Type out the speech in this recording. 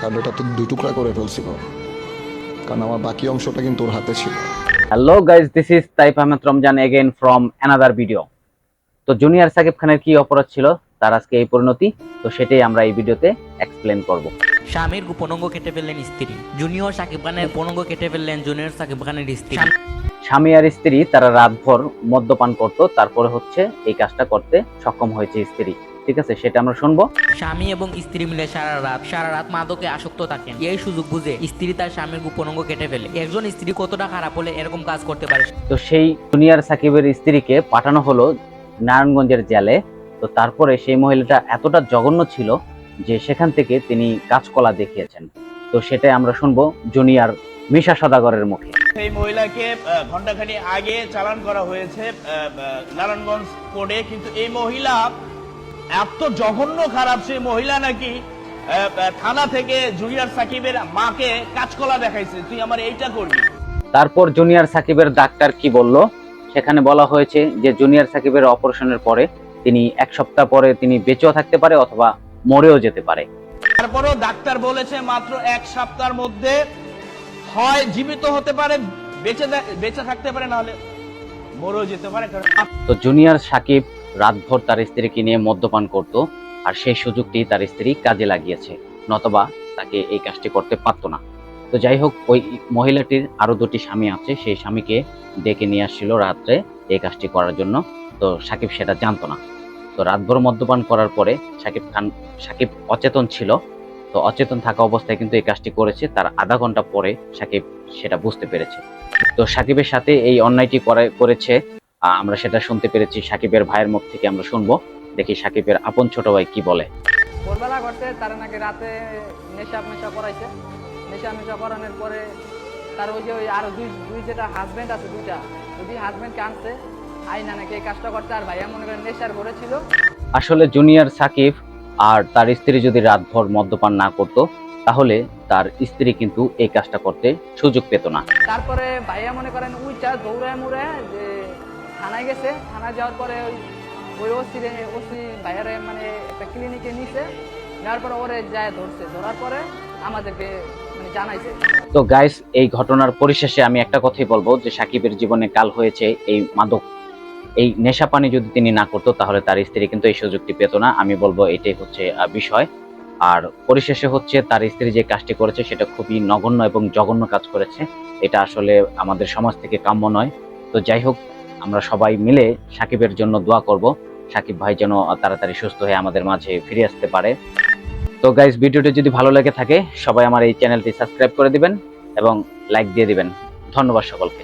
কারণ এটা তো দুই টুকরা করে ফেলছিল। কারণ আমার বাকি অংশটা কিন্তু ওর হাতে ছিল। Hello guys this is Taif Ahmed Ramzan again from another video তো জুনিয়র সাকিব খানের কি অপরাধ ছিল? তার আজকে এই পরিণতি। তো সেটাই আমরা এই ভিডিওতে এক্সপ্লেন করব। স্বামীর গোপনাঙ্গ কেটে ফেললেন স্ত্রী জুনিয়র সাকিব খানের গোপনাঙ্গ কেটে ফেললেন জুনিয়র সাকিব খানের স্ত্রী স্বামী আর স্ত্রী তারা রাতভর মদ্যপান করত। তারপরে হচ্ছে এই কাজটা করতে সক্ষম হয়েছে স্ত্রী ঠিক আছে সেটা আমরা শুনব। স্বামী এবং স্ত্রী মিলে সারা রাত সারা রাত মাদকে আসক্ত থাকেন। এই সুযোগ বুঝে স্ত্রী তার স্বামীর গোপনাঙ্গ কেটে ফেলে। একজন স্ত্রী কতটা খারাপ হলে এরকম কাজ করতে পারে? তো সেই জুনিয়র সাকিবের স্ত্রীকে পাঠানো হলো নারায়ণগঞ্জের জেলে। তো তারপরে সেই মহিলাটা এতটা জঘন্য ছিল যে সেখান থেকে তিনি কাঁচকলা দেখিয়েছেন। তো সেটাই আমরা শুনব জুনিয়র মিশা সদাগরের মুখে। সেই মহিলাকে আহ, ঘণ্টাখানি আগে চালান করা হয়েছে নারায়ণগঞ্জ কোর্টে। কিন্তু এই মহিলা এত জঘন্য খারাপ সেই মহিলা নাকি থানা থেকে জুনিয়র সাকিবের মাকে কাজকলা দেখাইছে। তুই আমার এইটা করবি? তারপর জুনিয়র সাকিবের ডাক্তার কি বলল? সেখানে বলা হয়েছে যে জুনিয়র সাকিবের অপারেশনের পরে তিনি এক সপ্তাহ পরে তিনি বেঁচেও থাকতে পারে অথবা মরেও যেতে পারে। তারপরও ডাক্তার বলেছে মাত্র এক সপ্তাহের মধ্যে হয় জীবিত হতে পারে বেঁচে বেঁচে থাকতে পারে নাহলে মরেও যেতে পারে। তো জুনিয়র সাকিব রাতভর তার স্ত্রীকে নিয়ে মদ্যপান করত, আর সেই সুযোগটি তার স্ত্রী কাজে লাগিয়েছে, নতবা তাকে এই কাজটি করতে পারতো না। তো যাই হোক, ওই মহিলাটির আরও দুটি স্বামী আছে, সেই স্বামীকে ডেকে নিয়ে আসছিল রাত্রে এই কাজটি করার জন্য। তো সাকিব সেটা জানতো না। তো রাতভর মদ্যপান করার পরে সাকিব খান, সাকিব অচেতন ছিল। তো অচেতন থাকা অবস্থায় কিন্তু এই কাজটি করেছে। তার আধা ঘণ্টা পরে সাকিব সেটা বুঝতে পেরেছে। তো সাকিবের সাথে এই অন্যায়টি করে- করেছে আমরা সেটা শুনতে পেরেছি সাকিবের ভাইয়ের মুখ থেকে আমরা শুনব। দেখি সাকিবের আপন ছোট ভাই কি বলে। ভোরবেলা করতে তারা নাকি রাতে নেশা মেশা করাইছে। নেশা মেশা করানোর পরে তার ওই যে ওই আরও দুই দুই যেটা হাজবেন্ড আছে দুইটা ওই দুই হাজবেন্ডকে আনছে আইনা নাকি এই কাজটা করতে আর ভাইয়া মনে করেন নেশার ঘরে ছিল। আসলে জুনিয়র সাকিব আর তার স্ত্রী যদি রাতভর মদ্যপান না করতো তাহলে তার স্ত্রী কিন্তু এই কাজটা করতে সুযোগ পেত না। তারপরে ভাইয়া মনে করেন উইটা দৌড়ায় মুড়ে যে থানায় গেছে। থানায় যাওয়ার পরে ওই ওই ওসি ওসি ভাইয়ারে মানে একটা ক্লিনিকে নিছে। নেওয়ার পরে ওরে যায় ধরছে। ধরার পরে আমাদেরকে মানে তো গাইস এই ঘটনার পরিশেষে আমি একটা কথাই বলব যে সাকিবের জীবনে কাল হয়েছে এই মাদক। এই নেশা পানি যদি তিনি না করতো, তাহলে তার স্ত্রী কিন্তু এই সুযোগটি পেত না। আমি বলব এটাই হচ্ছে বিষয়। আর পরিশেষে হচ্ছে তার স্ত্রী যে কাজটি করেছে, সেটা খুবই নগণ্য এবং জঘন্য কাজ করেছে। এটা আসলে আমাদের সমাজ থেকে কাম্য নয়। তো যাই হোক আমরা সবাই মিলে সাকিবের জন্য দোয়া করব। সাকিব ভাই যেন তাড়াতাড়ি সুস্থ হয়ে আমাদের মাঝে ফিরে আসতে পারে। তো গাইজ ভিডিওটি যদি ভালো লেগে থাকে, সবাই আমার এই চ্যানেলটি সাবস্ক্রাইব করে দিবেন এবং লাইক দিয়ে দিবেন। ধন্যবাদ সকলকে।